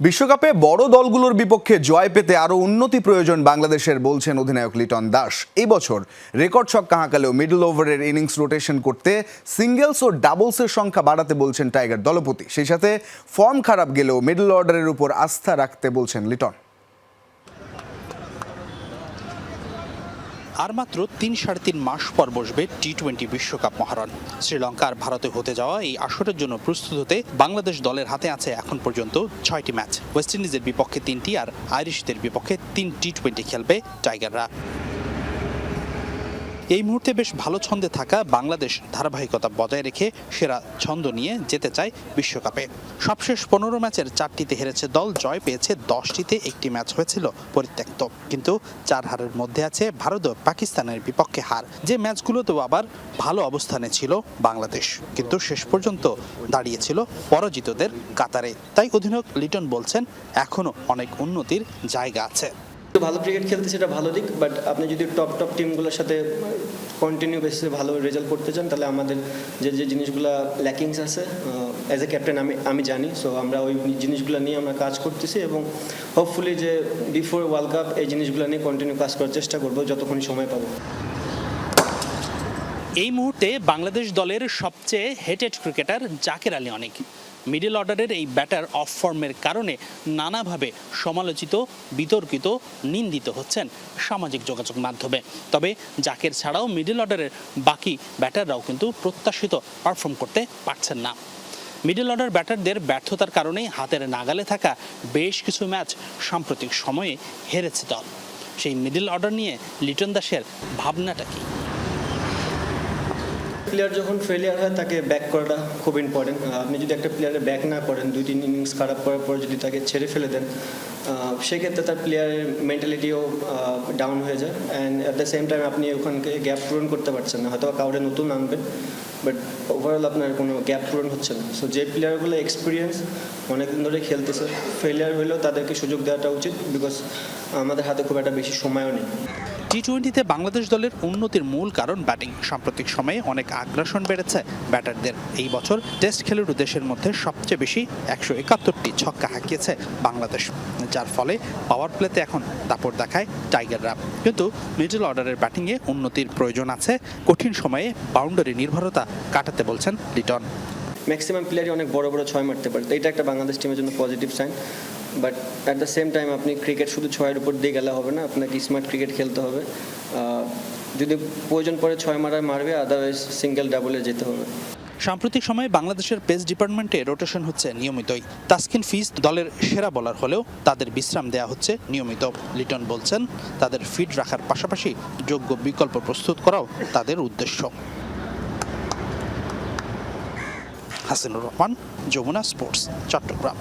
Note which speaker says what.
Speaker 1: বিশ্বকাপে বড় দলগুলোর বিপক্ষে জয় পেতে আরও উন্নতি প্রয়োজন বাংলাদেশের, বলছেন অধিনায়ক লিটন দাস। এই বছর রেকর্ড ছক্কা হাঁকালেও মিডল ওভারের ইনিংস রোটেশন করতে সিঙ্গেলস ও ডাবলসের সংখ্যা বাড়াতে বলছেন টাইগার দলপতি। সেই সাথে ফর্ম খারাপ গেলেও মিডল অর্ডারের উপর আস্থা রাখতে বলছেন লিটন।
Speaker 2: আর মাত্র তিন সাড়ে তিন মাস পর বসবে টি টোয়েন্টি বিশ্বকাপ মহারণ। শ্রীলঙ্কা আর ভারতে হতে যাওয়া এই আসরের জন্য প্রস্তুত হতে বাংলাদেশ দলের হাতে আছে এখন পর্যন্ত ছয়টি ম্যাচ। ওয়েস্ট ইন্ডিজের বিপক্ষে তিনটি আর আইরিশদের বিপক্ষে তিন টি টোয়েন্টি খেলবে টাইগাররা। এই মুহূর্তে বেশ ভালো ছন্দে থাকা বাংলাদেশ ধারাবাহিকতা বজায় রেখে সেরা ছন্দ নিয়ে যেতে চায় বিশ্বকাপে। সবশেষ পনেরো ম্যাচের চারটিতে হেরেছে দল, জয় পেয়েছে দশটিতে একটি ম্যাচ হয়েছিল পরিত্যক্ত। কিন্তু চার হারের মধ্যে আছে ভারত ও পাকিস্তানের বিপক্ষে হার। যে ম্যাচগুলোতেও আবার ভালো অবস্থানে ছিল বাংলাদেশ। কিন্তু শেষ পর্যন্ত দাঁড়িয়েছিল পরাজিতদের কাতারে। তাই অধিনায়ক লিটন বলছেন এখনও অনেক উন্নতির জায়গা আছে।
Speaker 3: ভালো ক্রিকেট খেলতে সেটা ভালো দিক বাট আপনি যদি টপ টপ টিমগুলোর সাথে কন্টিনিউ বেসিসে ভালো রেজাল্ট করতে চান, তাহলে আমাদের যে যে জিনিসগুলো ল্যাকিংস আছে অ্যাজ এ ক্যাপ্টেন আমি আমি জানি সো আমরা ওই জিনিসগুলো নিয়ে আমরা কাজ করতেছি এবং হোপফুলি যে বিফোর ওয়ার্ল্ড কাপ এই জিনিসগুলো নিয়ে কন্টিনিউ কাজ করার চেষ্টা করব যতক্ষণ সময় পাবো।
Speaker 2: এই মুহূর্তে বাংলাদেশ দলের সবচেয়ে হেটেড ক্রিকেটার জাকের আলী অনেক। মিডল অর্ডারের এই ব্যাটার অফ ফর্মের কারণে নানাভাবে সমালোচিত, বিতর্কিত, নিন্দিত হচ্ছেন সামাজিক যোগাযোগ মাধ্যমে। তবে জাকের ছাড়াও মিডল অর্ডারের বাকি ব্যাটাররাও কিন্তু প্রত্যাশিত পারফর্ম করতে পারছেন না। মিডল অর্ডার ব্যাটারদের ব্যর্থতার কারণেই হাতের নাগালে থাকা বেশ কিছু ম্যাচ সাম্প্রতিক সময়ে হেরেছে দল। সেই মিডল অর্ডার নিয়ে লিটন দাসের ভাবনাটা কি?
Speaker 3: প্লেয়ার যখন ফেলিয়ার হয়, তাকে ব্যাক করাটা খুব ইম্পর্টেন্ট আপনি যদি একটা প্লেয়ারে ব্যাক না করেন, দুই তিন ইনিংস খারাপ করার পর যদি তাকে ছেড়ে ফেলে দেন সেক্ষেত্রে তার প্লেয়ারের মেন্টালিটিও ডাউন হয়ে যায়। And at the same time আপনি ওখানকে গ্যাপ পূরণ করতে পারছেন না। হয়তো কাউরে নতুন আনবেন বাট ওভারঅল আপনার কোনো গ্যাপ পূরণ হচ্ছে না। সো যে প্লেয়ারগুলো এক্সপিরিয়েন্স অনেকদিন ধরে খেলতেছে ফেলিয়ার হলেও তাদেরকে সুযোগ দেওয়াটা উচিত বিকজ আমাদের হাতে খুব একটা বেশি সময়ও নেই।
Speaker 2: টি টোয়েন্টিতে বাংলাদেশ দলের উন্নতির মূল কারণ ব্যাটিং। সাম্প্রতিক সময়ে অনেক আগ্রাসন বেড়েছে ব্যাটারদের। এই বছর টেস্ট খেলুড়ে দেশের মধ্যে সবচেয়ে বেশি একশো একাত্তরটি ছক্কা হাঁকিয়েছে বাংলাদেশ, যার ফলে পাওয়ার প্লেতে এখন দাপট দেখায় টাইগাররা কিন্তু মিডল অর্ডারের ব্যাটিংয়ে উন্নতির প্রয়োজন আছে। কঠিন সময়ে বাউন্ডারি নির্ভরতা কাটাতে বলছেন লিটন
Speaker 3: ম্যাক্সিমাম প্লেয়ারই অনেক বড় বড় ছয় মারতে পারে। এটা একটা বাংলাদেশ টিমের জন্য positive sign but at the same time আপনি ক্রিকেট শুধু ছয়ের উপর দিয়ে গেলে হবে না, আপনাকে স্মার্ট ক্রিকেট খেলতে হবে। যদি প্রয়োজন পড়ে ছয় মারায় মারবে আদারওয়াইজ সিঙ্গেল ডাবলে যেতে হবে।
Speaker 2: সাম্প্রতিক সময়ে বাংলাদেশের পেস ডিপার্টমেন্টে রোটেশন হচ্ছে নিয়মিতই। তাসকিন ফিজ দলের সেরা বলার হলেও তাদের বিশ্রাম দেওয়া হচ্ছে নিয়মিত। লিটন বলছেন, তাদের ফিট রাখার পাশাপাশি যোগ্য বিকল্প প্রস্তুত করাও তাদের উদ্দেশ্য। হাসিনুর রহমান, যমুনা স্পোর্টস চট্টগ্রাম।